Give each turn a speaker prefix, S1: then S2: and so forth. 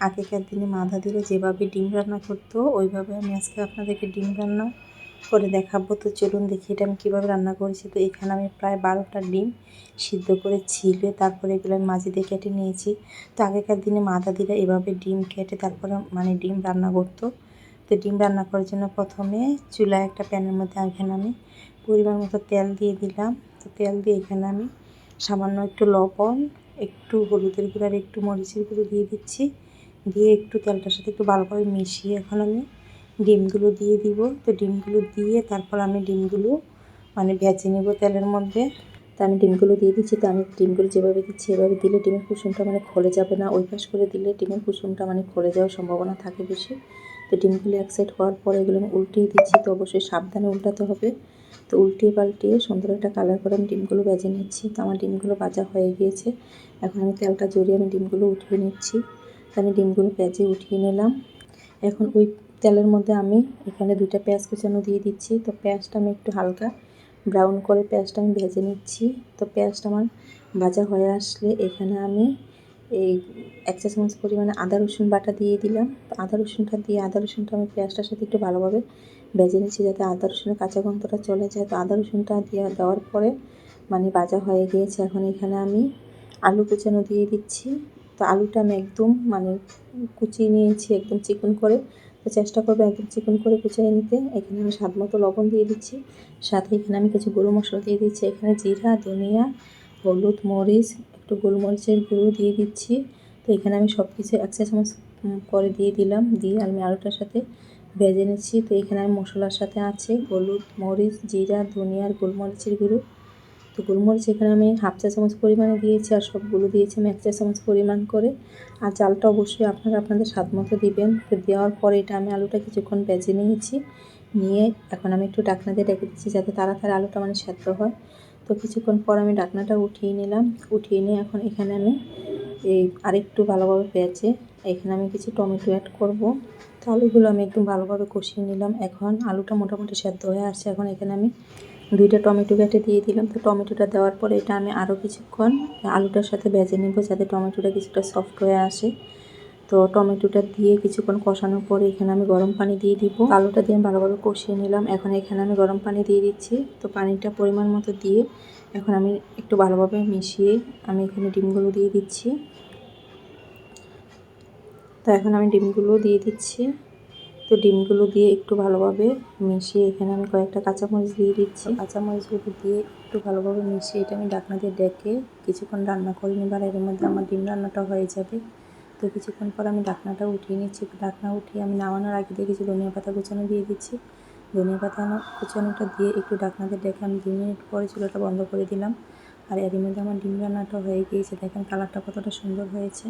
S1: আগেকার দিনে মা দিলে যেভাবে ডিম রান্না করতো, ওইভাবে আমি আজকে আপনাদেরকে ডিম রান্না করে দেখাবো। তো চলুন দেখি এটা আমি কীভাবে রান্না করেছি। তো এখানে আমি প্রায় বারোটা ডিম সিদ্ধ করে ছিলে, তারপরে এগুলো আমি মাঝে দিয়ে কেটে নিয়েছি। তো আগেকার দিনে মা দাদিরা এভাবে ডিম কেটে তারপরে মানে ডিম রান্না করতো। তো ডিম রান্না করার জন্য প্রথমে চুলায় একটা প্যানের মধ্যে এখানে আমি পরিমাণ মতো তেল দিয়ে দিলাম। তো তেল দিয়ে এখানে আমি সামান্য একটু লবণ, একটু হলুদের গুঁড়ো আর একটু মরিচের গুঁড়ো দিয়ে দিচ্ছি। দিয়ে একটু তেলটার সাথে একটু ভালো করে মিশিয়ে এখন আমি ডিমগুলো দিয়ে দিব। তো ডিমগুলো দিয়ে তারপর আমি ডিমগুলো মানে ভেজে নেব তেলের মধ্যে। তো আমি ডিমগুলো দিয়ে দিচ্ছি। তো আমি ডিমগুলো যেভাবে দিচ্ছি, এভাবে দিলে ডিমের কুসুমটা মানে খোলে যাবে না। ওই পাশ করে দিলে ডিমের কুসুমটা মানে খোলে যাওয়ার সম্ভাবনা থাকে বেশি। তো ডিমগুলো এক সাইড হওয়ার পরে এগুলো আমি উল্টিয়ে দিচ্ছি। তো অবশ্যই সাবধানে উল্টাতে হবে। তো উল্টিয়ে পাল্টিয়ে সুন্দর একটা কালার করে আমি ডিমগুলো ভেজে নিচ্ছি। তো আমার ডিমগুলো ভাজা হয়ে গিয়েছে। এখন আমি তেলটা জড়িয়ে আমি ডিমগুলো উঠিয়ে নিচ্ছি। আমি ডিমগুলো ভেজে উঠিয়ে নিলাম। এখন ওই তেলের মধ্যে আমি এখানে দুইটা পেঁয়াজ কুচানো দিয়ে দিচ্ছি। তো পেঁয়াজটা আমি একটু হালকা ব্রাউন করে পেঁয়াজটা আমি ভেজে নিচ্ছি। তো পেঁয়াজটা আমার ভাজা হয়ে আসলে এখানে আমি এই এক চা চামচ পরিমাণে আদা, রসুন বাটা দিয়ে দিলাম। আদা, রসুনটা দিয়ে আদা, রসুনটা আমি পেঁয়াজটার সাথে একটু ভালোভাবে ভেজে নিচ্ছি যাতে আদা, রসুনের কাঁচা গন্ধটা চলে যায়। তো আদা, রসুনটা দিয়ে দেওয়ার পরে মানে ভাজা হয়ে গিয়েছে। এখন এখানে আমি আলু কুচানো দিয়ে দিচ্ছি। তো আলুটা আমি একদম মানে কুচিয়ে নিয়েছি, একদম চিকন করে। তো চেষ্টা করব একদম চিকন করে কুচিয়ে নিতে। এখানে আমি স্বাদ মতো লবণ দিয়ে দিচ্ছি। সাথে এখানে আমি কিছু গরু মশলা দিয়ে দিচ্ছি। এখানে জিরা, ধনিয়া, হলুদ, মরিচ, একটু গোলমরিচের গুঁড়ো দিয়ে দিচ্ছি। তো এখানে আমি সব কিছু এক চামচ করে দিয়ে দিলাম। দিয়ে আমি আলুটার সাথে ভেজে নিচ্ছি। তো এখানে আমি মশলার সাথে আছে হলুদ, মরিচ, জিরা ধনিয়ার গোলমরিচের গুঁড়ো। তো গোলমরিচ এখানে আমি হাফ চা চামচ পরিমাণে দিয়েছি আর সবগুলো দিয়েছি আমি এক চা চামচ পরিমাণ করে। আর চালটা অবশ্যই আপনারা আপনাদের স্বাদ মতো দিবেন। তো দেওয়ার পরে এটা আমি আলুটা কিছুক্ষণ ভেজে নিয়েছি। নিয়ে এখন আমি একটু ডাকনা দিয়ে ডেকে দিচ্ছি যাতে তাড়াতাড়ি আলুটা মানে সেদ্ধ হয়। তো কিছুক্ষণ পর আমি ডাকনাটা উঠিয়ে নিলাম। উঠিয়ে নিয়ে এখন এখানে আমি এই আরেকটু ভালোভাবে পেঁচে এখানে আমি কিছু টমেটো অ্যাড করব। তো আলুগুলো আমি একদম ভালোভাবে কষিয়ে নিলাম। এখন আলুটা মোটামুটি সেদ্ধ হয়ে আসছে। এখন এখানে আমি দুইটা টমেটো কেটে দিয়ে দিলাম। তো টমেটোটা দেওয়ার পরে এটা আমি আরও কিছুক্ষণ আলুটার সাথে ভেজে নেব যাতে টমেটোটা কিছুটা সফট হয়ে আসে। তো টমেটোটা দিয়ে কিছুক্ষণ কষানোর পরে এখানে আমি গরম পানি দিয়ে দিব। আলুটা দিয়ে ভালোভাবে কষিয়ে নিলাম। এখন এখানে আমি গরম পানি দিয়ে দিচ্ছি। তো পানিটা পরিমাণ মতো দিয়ে এখন আমি একটু ভালোভাবে মিশিয়ে আমি এখানে ডিমগুলো দিয়ে দিচ্ছি। তো এখন আমি ডিমগুলো দিয়ে দিচ্ছি। তো ডিমগুলো দিয়ে একটু ভালোভাবে মিশিয়ে এখানে আমি কয়েকটা কাঁচামরিচ দিয়ে দিচ্ছি। কাঁচামরিচগুলো দিয়ে একটু ভালোভাবে মিশিয়ে এটা আমি ডাকনা দিয়ে ডেকে কিছুক্ষণ রান্না করে নিবার এর মধ্যে আমার ডিম রান্নাটা হয়ে যাবে। তো কিছুক্ষণ পর আমি ডাকনাটা উঠিয়ে নিচ্ছি। ডাকনা উঠিয়ে আমি নামানোর আগে দিয়ে কিছু ধনিয়া পাতা কুচানো দিয়ে দিচ্ছি। ধনিয়া পাতা কুচানোটা দিয়ে একটু ডাকনাতে ডেকে আমি দু মিনিট পরে চুলাটা বন্ধ করে দিলাম। আর এর মধ্যে আমার ডিম রান্নাটা হয়ে গিয়েছে। দেখেন কালারটা কতটা সুন্দর হয়েছে।